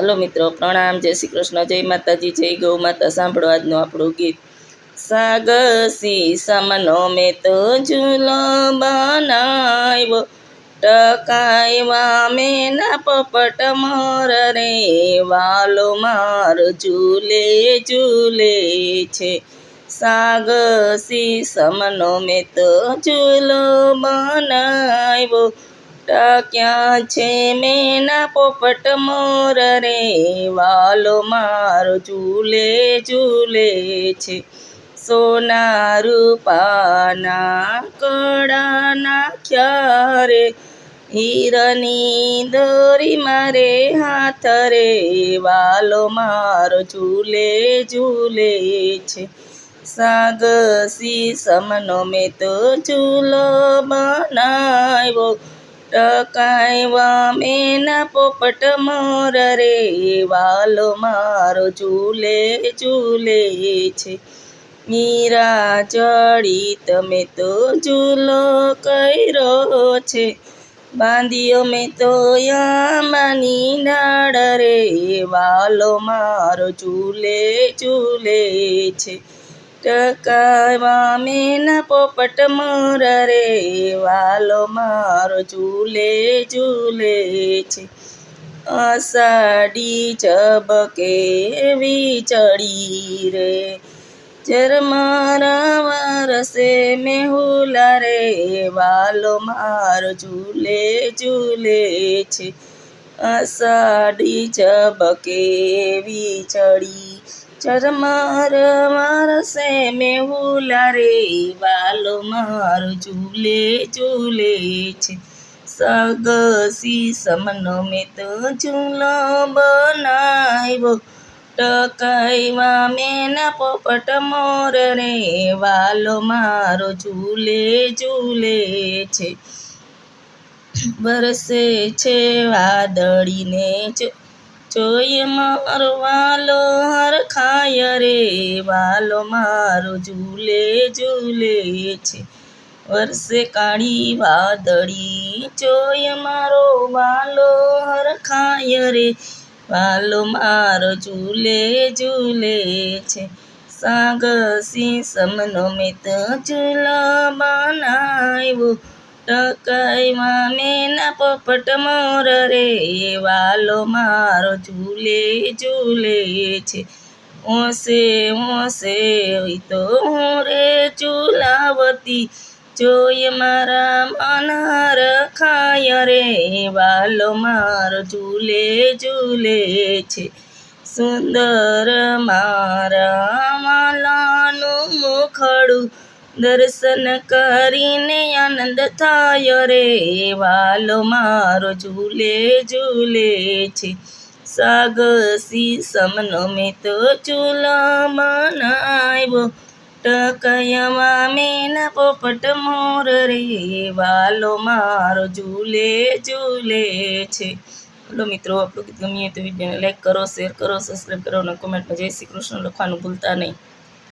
હાલો મિત્રો, પ્રણામ, જય શ્રી કૃષ્ણ, જય માતાજી, જય ગૌ માતા, સાંભળો આજનું આપણું ગીત. સાગસી સમનો મેં તો ઝૂલો બનાવ્યો ટકાયવા મેના પપટ મોર રે, વાલો માર ઝૂલે ઝૂલે છે. સાગસી સમનો મેં તો ઝૂલો બનાવ્યો ક્યાં છે મેના પોપટ મોર રે, વાલો મારો ઝૂલે ઝૂલે છે. સોના રૂપાના કડા નાખ્યા રે, હીરની દોરી મારે હાથ રે, વાલો મારો ઝૂલે ઝૂલે છે. સાગસી સમનો મેં તો ઝૂલો બનાવ્યો ટકાયવા મેના પોપટ મોર રે વાલો મારો ઝૂલે ઝૂલે છે. મીરા ચડી તમે તો ઝૂલો કર્યો છે. બાંધ્યો મેં તો યામાની નાડ રે વાલો મારો ઝૂલે ઝૂલે છે. ટકાવા મેના પોપટ મોર રે, વાલો મારો ઝૂલે ઝૂલે છે. અષાઢી ઝબકે વીચડી રે ઝરમારા વારસે મેહુલા રે, વાલો મારો ઝૂલે ઝૂલે છે. અષાઢી ઝબકે વીચડી ચરમાર મારસે મેહુલા રે વાલો માર ઝૂલે ઝૂલે છે. સગસી સમનો મેં તો ઝૂલો બનાવ્યો. ટકાઈવા મેના પોપટ મોર રે, વાલો મારો ઝૂલે ઝૂલે છે. વરસે છે વાદળીને જોઈએ મારો વાલો હર ખાય રે, વાલો મારો ઝૂલે ઝૂલે છે. વર્ષે કાળી વાદળી જોય મારો વાલો હર ખાય રે, વાલો મારો ઝૂલે ઝૂલે છે. સાગસી સમનો મિત ઝૂલો બનાવ્યો ટકાઈમાં મેના પોપટ મોર રે વાલો મારો ઝૂલે ઝૂલે છે. ઓસે ઓસે તો હું રે ચૂલાવતી જોય મારા માનાર ખાય રે વાલો મારો ઝૂલે ઝૂલે છે. સુંદર મારા માલાનું મુખડું દર્શન કરીને આનંદ થાય રે. વાલો મારો ઝૂલે ઝૂલે છે. સાગસી સમનો મેં તો આવ્યો ટકયમાં મેના પોપટ મોર રે. વાલો મારો ઝૂલે ઝૂલે છે. હલો મિત્રો, આપણું ગીત ગમીએ તો વિડીયોને લાઈક કરો શેર કરો સબસ્ક્રાઈબ કરો અને કોમેન્ટમાં જય શ્રી કૃષ્ણ લખવાનું ભૂલતા નહીં.